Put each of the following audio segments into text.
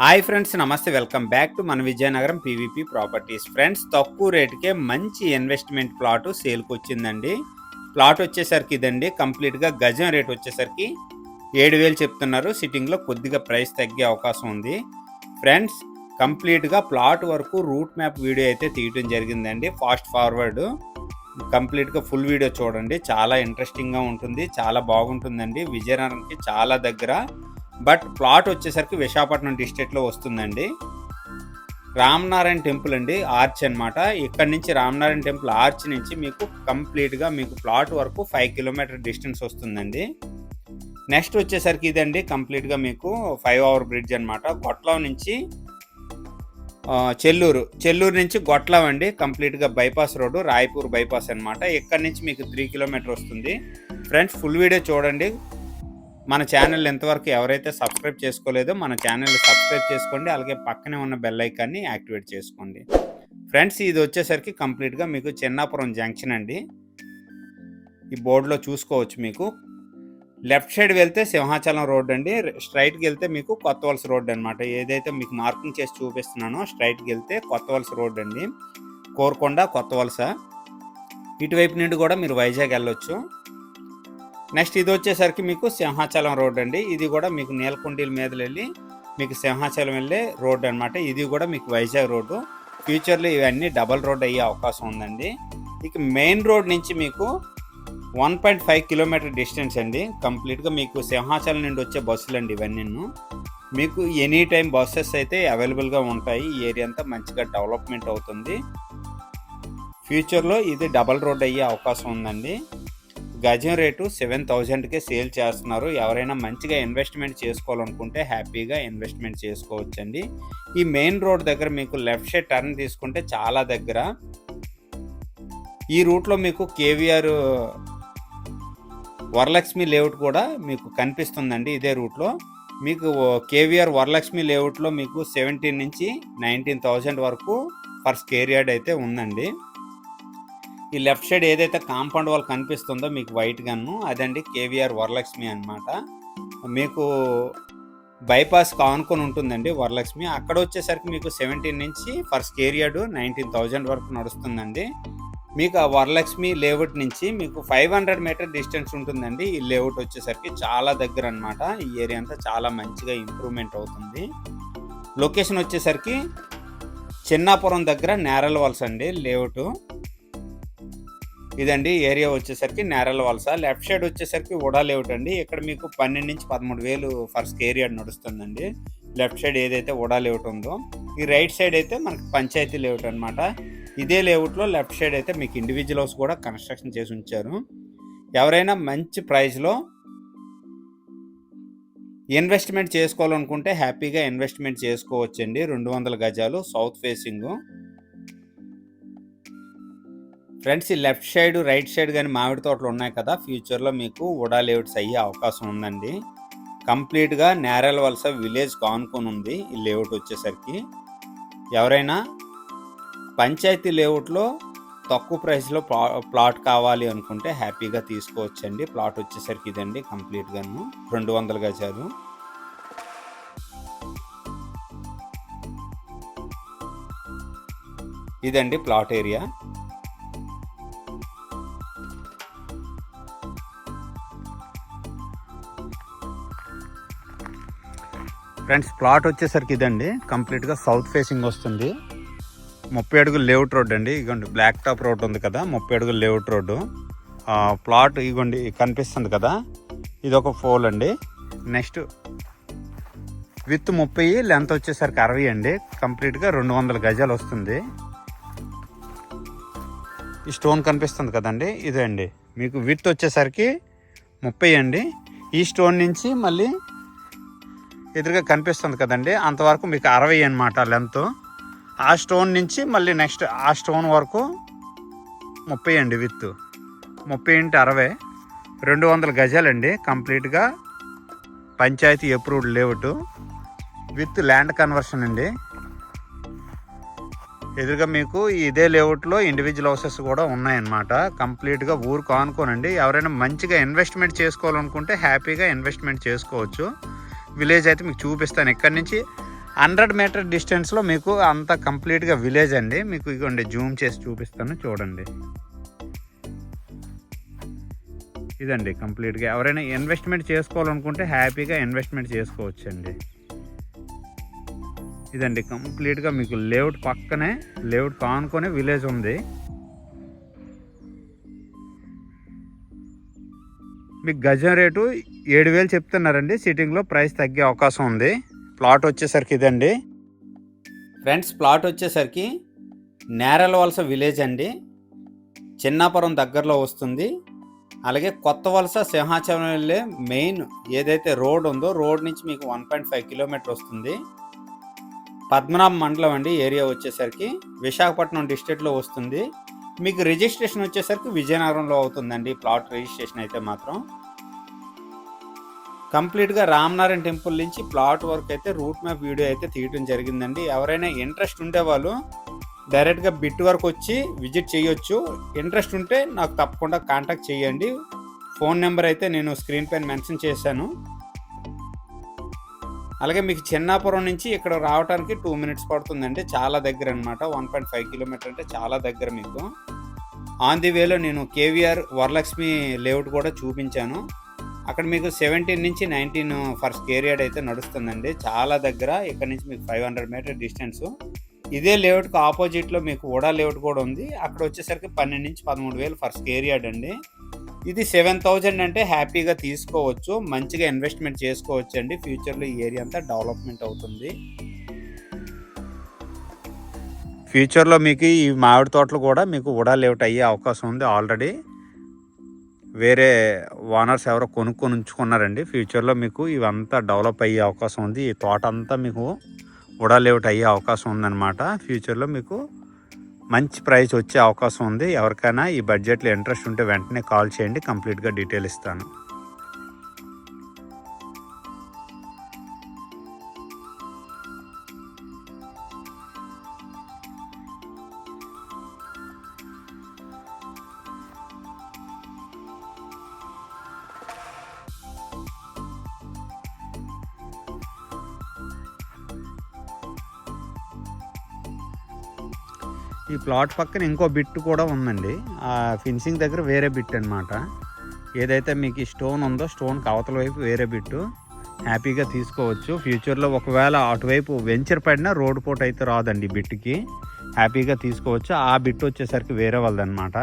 Hi friends నమస్తే welcome back to మన Vizianagaram PVP properties. Friends తక్కువ రేటుకే మంచి ఇన్వెస్ట్మెంట్ ప్లాట్ సేల్కి వచ్చిందండి ప్లాట్ వచ్చేసరికి ఇదండి కంప్లీట్గా గజం రేట్ వచ్చేసరికి ఏడు వేలు చెప్తున్నారు. సిట్టింగ్లో కొద్దిగా ప్రైస్ తగ్గే అవకాశం ఉంది. ఫ్రెండ్స్ కంప్లీట్గా ప్లాట్ వరకు రూట్ మ్యాప్ వీడియో అయితే తీయటం జరిగిందండి. ఫాస్ట్ ఫార్వర్డ్ కంప్లీట్గా ఫుల్ వీడియో చూడండి. చాలా ఇంట్రెస్టింగ్గా ఉంటుంది చాలా బాగుంటుందండి. విజయనగరంకి చాలా దగ్గర బట్ ప్లాట్ వచ్చేసరికి విశాఖపట్నం డిస్ట్రిక్ట్లో వస్తుందండి. రామనారాయణ టెంపుల్ అండి ఆర్చ్ అనమాట ఇక్కడ నుంచి రామనారాయణ టెంపుల్ ఆర్చ్ నుంచి మీకు కంప్లీట్గా మీకు ప్లాట్ వరకు ఫైవ్ కిలోమీటర్ డిస్టెన్స్ వస్తుందండి. నెక్స్ట్ వచ్చేసరికి ఇదండి కంప్లీట్గా మీకు ఫైవ్ అవర్ బ్రిడ్జ్ అనమాట గొట్లం నుంచి చెల్లూరు. చెల్లూరు నుంచి గొట్లం అండి కంప్లీట్గా బైపాస్ రోడ్డు రాయపూర్ బైపాస్ అనమాట ఇక్కడ నుంచి మీకు త్రీ కిలోమీటర్ వస్తుంది. ఫ్రెండ్స్ ఫుల్ వీడియో చూడండి. మన ఛానల్ ఎంతవరకు ఎవరైతే సబ్స్క్రైబ్ చేసుకోలేదో మన ఛానల్ సబ్స్క్రైబ్ చేసుకోండి. అలాగే పక్కనే ఉన్న బెల్ ఐకాన్ని యాక్టివేట్ చేసుకోండి. ఫ్రెండ్స్ ఇది వచ్చేసరికి కంప్లీట్గా మీకు చెన్నాపురం జంక్షన్ అండి. ఈ బోర్డులో చూసుకోవచ్చు మీకు. లెఫ్ట్ సైడ్ వెళ్తే సింహాచలం రోడ్ అండి. స్ట్రైట్కి వెళ్తే మీకు కొత్త వలస రోడ్ అనమాట ఏదైతే మీకు మార్కింగ్ చేసి చూపిస్తున్నానో స్ట్రైట్కి వెళ్తే కొత్త వలస రోడ్ అండి. కోరకొండ కొత్త వలస ఇటువైపు నుండి కూడా మీరు వైజాగ్ వెళ్ళొచ్చు. నెక్స్ట్ ఇది వచ్చేసరికి మీకు సింహాచలం రోడ్ అండి. ఇది కూడా మీకు నీలకొండీల మీద వెళ్ళి మీకు సింహాచలం వెళ్ళే రోడ్ అన్నమాట. ఇది కూడా మీకు వైజాగ్ రోడ్డు. ఫ్యూచర్లో ఇవన్నీ డబల్ రోడ్ అయ్యే అవకాశం ఉందండి. ఇక మెయిన్ రోడ్ నుంచి మీకు one point five kilometre distance అండి. కంప్లీట్గా మీకు సింహాచలం నుండి వచ్చే బస్సులు అండి ఇవన్నీ మీకు ఎనీ టైం బస్సెస్ అయితే అవైలబుల్గా ఉంటాయి. ఈ ఏరియా అంతా మంచిగా డెవలప్మెంట్ అవుతుంది. ఫ్యూచర్లో ఇది డబల్ రోడ్ అయ్యే అవకాశం ఉందండి. గజం రేటు సెవెన్ థౌజండ్కే సేల్ చేస్తున్నారు. ఎవరైనా మంచిగా ఇన్వెస్ట్మెంట్ చేసుకోవాలనుకుంటే హ్యాపీగా ఇన్వెస్ట్మెంట్ చేసుకోవచ్చండి. ఈ మెయిన్ రోడ్ దగ్గర మీకు లెఫ్ట్ సైడ్ టర్న్ తీసుకుంటే చాలా దగ్గర. ఈ రూట్లో మీకు కేవీఆర్ వరలక్ష్మి లేఅవుట్ కూడా మీకు కనిపిస్తుందండి ఇదే రూట్లో. మీకు కేవీఆర్ వరలక్ష్మి లేఅవుట్లో మీకు సెవెంటీన్ నుంచి నైన్టీన్ థౌజండ్ వరకు పర్ స్కేర్ యార్డ్ అయితే ఉందండి. ఈ లెఫ్ట్ సైడ్ ఏదైతే కాంపౌండ్ వాల్ కనిపిస్తుందో మీకు వైట్ గన్ను అదండి కేవీఆర్ వరలక్ష్మి అన్నమాట. మీకు బైపాస్ కానుకొని ఉంటుందండి వరలక్ష్మి. అక్కడ వచ్చేసరికి మీకు సెవెంటీన్ నుంచి ఫర్ స్కేర్ నైన్టీన్ థౌజండ్ వరకు నడుస్తుందండి. మీకు ఆ వరలక్ష్మి లేఅవుట్ నుంచి మీకు ఫైవ్ హండ్రెడ్ మీటర్ డిస్టెన్స్ ఉంటుందండి. ఈ లేఅవుట్ వచ్చేసరికి చాలా దగ్గర అన్నమాట. ఈ ఏరియా అంతా చాలా మంచిగా ఇంప్రూవ్మెంట్ అవుతుంది. లొకేషన్ వచ్చేసరికి చిన్నాపురం దగ్గర నేరల్ వాల్స్ అండి లేఅవుట్. ఇదండి ఏరియా వచ్చేసరికి నేరల వలస. లెఫ్ట్ సైడ్ వచ్చేసరికి ఉడాలేఅవుట్ అండి ఇక్కడ మీకు పన్నెండు నుంచి పదమూడు వేలు ఫర్ స్కేర్ యార్డ్ నడుస్తుందండి. లెఫ్ట్ సైడ్ ఏదైతే ఉడాలేఅవుట్ ఉందో ఈ రైట్ సైడ్ అయితే మనకి పంచాయతీ లేఅవుట్ అనమాట ఇదే లేఅవుట్లో లెఫ్ట్ సైడ్ అయితే మీకు ఇండివిజువల్ హౌస్ కూడా కన్స్ట్రక్షన్ చేసి ఉంచారు. ఎవరైనా మంచి ప్రైస్లో ఇన్వెస్ట్మెంట్ చేసుకోవాలనుకుంటే హ్యాపీగా ఇన్వెస్ట్మెంట్ చేసుకోవచ్చండి. రెండు వందల గజాలు సౌత్ ఫేసింగ్ ఫ్రెండ్స్ ఈ లెఫ్ట్ సైడ్ రైట్ సైడ్ కానీ మామిడి తోటలు ఉన్నాయి కదా ఫ్యూచర్లో మీకు ఉడా లేఅవుట్స్ అయ్యే అవకాశం ఉందండి. కంప్లీట్గా నేరల్ వలస విలేజ్ కానుకొని ఉంది ఈ లేఅవుట్ వచ్చేసరికి. ఎవరైనా పంచాయతీ లేఅవుట్లో తక్కువ ప్రైస్లో ప్లా ప్లాట్ కావాలి అనుకుంటే హ్యాపీగా తీసుకోవచ్చండి. ప్లాట్ వచ్చేసరికి ఇదండి కంప్లీట్గాను. రెండు వందల గజాలు. ఇదండి ప్లాట్ ఏరియా. ఫ్రెండ్స్ ప్లాట్ వచ్చేసరికి ఇదండి. కంప్లీట్గా సౌత్ ఫేసింగ్ వస్తుంది. ముప్పై అడుగులు లేఅవుట్ రోడ్ అండి. ఇగోండి బ్లాక్ టాప్ రోడ్ ఉంది కదా ముప్పై అడుగులు లేఅవుట్ రోడ్డు. ప్లాట్ ఇగోండి కనిపిస్తుంది కదా. ఇది ఒక ఫోల్ అండి. నెక్స్ట్ విత్ ముప్పై లెంత్ వచ్చేసరికి అరవై అండి. కంప్లీట్గా రెండు వందల గజాలు వస్తుంది. ఈ స్టోన్ కనిపిస్తుంది కదండి. ఇదే అండి. మీకు విత్ వచ్చేసరికి ముప్పై అండి. ఈ స్టోన్ నుంచి మళ్ళీ ఎదురుగా కనిపిస్తుంది కదండి. అంతవరకు మీకు అరవై అనమాట లెంత్. ఆ స్టోన్ నుంచి మళ్ళీ నెక్స్ట్ ఆ స్టోన్ వరకు ముప్పై అండి విత్. ముప్పై ఇంటి అరవై. రెండు వందల గజాలండి. కంప్లీట్గా panchayat approved layout with land conversion అండి. ఎదురుగా మీకు ఇదే లేఅవుట్లో ఇండివిజువల్ హౌసెస్ కూడా ఉన్నాయన్నమాట. కంప్లీట్గా ఊరు కానుకోనండి. ఎవరైనా మంచిగా ఇన్వెస్ట్మెంట్ చేసుకోవాలనుకుంటే హ్యాపీగా ఇన్వెస్ట్మెంట్ చేసుకోవచ్చు. విలేజ్ అయితే మీకు చూపిస్తాను. ఎక్కడి నుంచి హండ్రెడ్ మీటర్ డిస్టెన్స్లో మీకు అంత కంప్లీట్గా విలేజ్ అండి. మీకు ఇగోండి జూమ్ చేసి చూపిస్తాను చూడండి. ఇదండి కంప్లీట్గా ఎవరైనా ఇన్వెస్ట్మెంట్ చేసుకోవాలనుకుంటే హ్యాపీగా ఇన్వెస్ట్మెంట్ చేసుకోవచ్చండి. ఇదండి కంప్లీట్గా మీకు లేఅవుట్ పక్కనే లేఅవుట్ కానుకొని విలేజ్ ఉంది. మీకు గజం రేటు ఏడు వేలు చెప్తున్నారండి. సిట్టింగ్లో ప్రైస్ తగ్గే అవకాశం ఉంది. ప్లాట్ వచ్చేసరికి ఇదండి. ఫ్రెండ్స్ ప్లాట్ వచ్చేసరికి నేరల వలస విలేజ్ అండి. చిన్నాపురం దగ్గరలో వస్తుంది. అలాగే కొత్త వలస సింహాచలం వెళ్ళే మెయిన్ ఏదైతే రోడ్ ఉందో రోడ్ నుంచి మీకు వన్ పాయింట్ ఫైవ్ కిలోమీటర్ వస్తుంది. పద్మనాభ మండలం అండి. ఏరియా వచ్చేసరికి విశాఖపట్నం డిస్ట్రిక్ట్లో వస్తుంది. మీకు రిజిస్ట్రేషన్ వచ్చేసరికి విజయనగరంలో అవుతుందండి. ప్లాట్ రిజిస్ట్రేషన్ అయితే మాత్రం. కంప్లీట్గా రామనారాయణ టెంపుల్ నుంచి ప్లాట్ వర్క్ అయితే రూట్ మ్యాప్ వీడియో అయితే తీయడం జరిగిందండి. ఎవరైనా ఇంట్రెస్ట్ ఉండేవాళ్ళు డైరెక్ట్గా బిట్ వరకు వచ్చి విజిట్ చేయొచ్చు. ఇంట్రెస్ట్ ఉంటే నాకు తప్పకుండా కాంటాక్ట్ చేయండి. ఫోన్ నెంబర్ అయితే నేను స్క్రీన్ పైన మెన్షన్ చేశాను. అలాగే మీకు చిన్నాపురం నుంచి ఇక్కడ రావడానికి టూ మినిట్స్ పడుతుందండి. చాలా దగ్గర అనమాట వన్ పాయింట్ ఫైవ్ కిలోమీటర్ అంటే చాలా దగ్గర మీకు. ఆన్ ది వేలో నేను కేవీఆర్ వరలక్ష్మి లేఅవుట్ కూడా చూపించాను. అక్కడ మీకు సెవెంటీన్ నుంచి నైన్టీన్ ఫర్ స్కేర్ యార్డ్ అయితే నడుస్తుందండి. చాలా దగ్గర ఇక్కడ నుంచి మీకు ఫైవ్ హండ్రెడ్ మీటర్ డిస్టెన్స్ ఇదే లేఅవుట్కి ఆపోజిట్లో మీకు ఉడా లేఅవుట్ కూడా ఉంది. అక్కడ వచ్చేసరికి పన్నెండు నుంచి పదమూడు వేలు ఫర్ స్కేర్ యార్డ్ అండి. ఇది సెవెన్ థౌజండ్ అంటే హ్యాపీగా తీసుకోవచ్చు. మంచిగా ఇన్వెస్ట్మెంట్ చేసుకోవచ్చు అండి ఫ్యూచర్లో ఈ ఏరియా అంతా డెవలప్మెంట్ అవుతుంది. ఫ్యూచర్లో మీకు ఈ మామిడి తోటలు కూడా మీకు ఉడా లేఅవుట్ అయ్యే అవకాశం ఉంది ఆల్రెడీ వేరే ఓనర్స్ ఎవరో కొనుక్కొని ఉంచుకున్నారండి. ఫ్యూచర్లో మీకు ఇవంతా డెవలప్ అయ్యే అవకాశం ఉంది. ఈ తోట అంతా మీకు ఉడా అయ్యే అవకాశం ఉందన్నమాట. ఫ్యూచర్లో మీకు మంచి ప్రైస్ వచ్చే అవకాశం ఉంది. ఎవరికైనా ఈ బడ్జెట్లో ఇంట్రెస్ట్ ఉంటే వెంటనే కాల్ చేయండి. కంప్లీట్గా డీటెయిల్ ఇస్తాను. ఈ ప్లాట్ పక్కన ఇంకో బిట్ కూడా ఉందండి. ఆ ఫినిషింగ్ దగ్గర వేరే బిట్ అనమాట ఏదైతే మీకు ఈ స్టోన్ ఉందో స్టోన్కి అవతల వైపు వేరే బిట్టు హ్యాపీగా తీసుకోవచ్చు. ఫ్యూచర్లో ఒకవేళ అటువైపు వెంచర్ పడినా రోడ్ పోట్ అయితే రాదండి బిట్కి హ్యాపీగా తీసుకోవచ్చు. ఆ బిట్ వచ్చేసరికి వేరే వాళ్ళదనమాట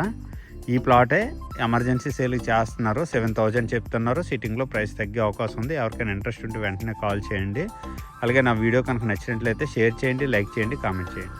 ఈ ప్లాటే ఎమర్జెన్సీ సేల్ చేస్తున్నారు. సెవెన్ థౌజండ్ చెప్తున్నారు. సిట్టింగ్లో ప్రైస్ తగ్గే అవకాశం ఉంది. ఎవరికైనా ఇంట్రెస్ట్ ఉంటే వెంటనే కాల్ చేయండి. అలాగే నా వీడియో కనుక నచ్చినట్లయితే షేర్ చేయండి లైక్ చేయండి కామెంట్ చేయండి.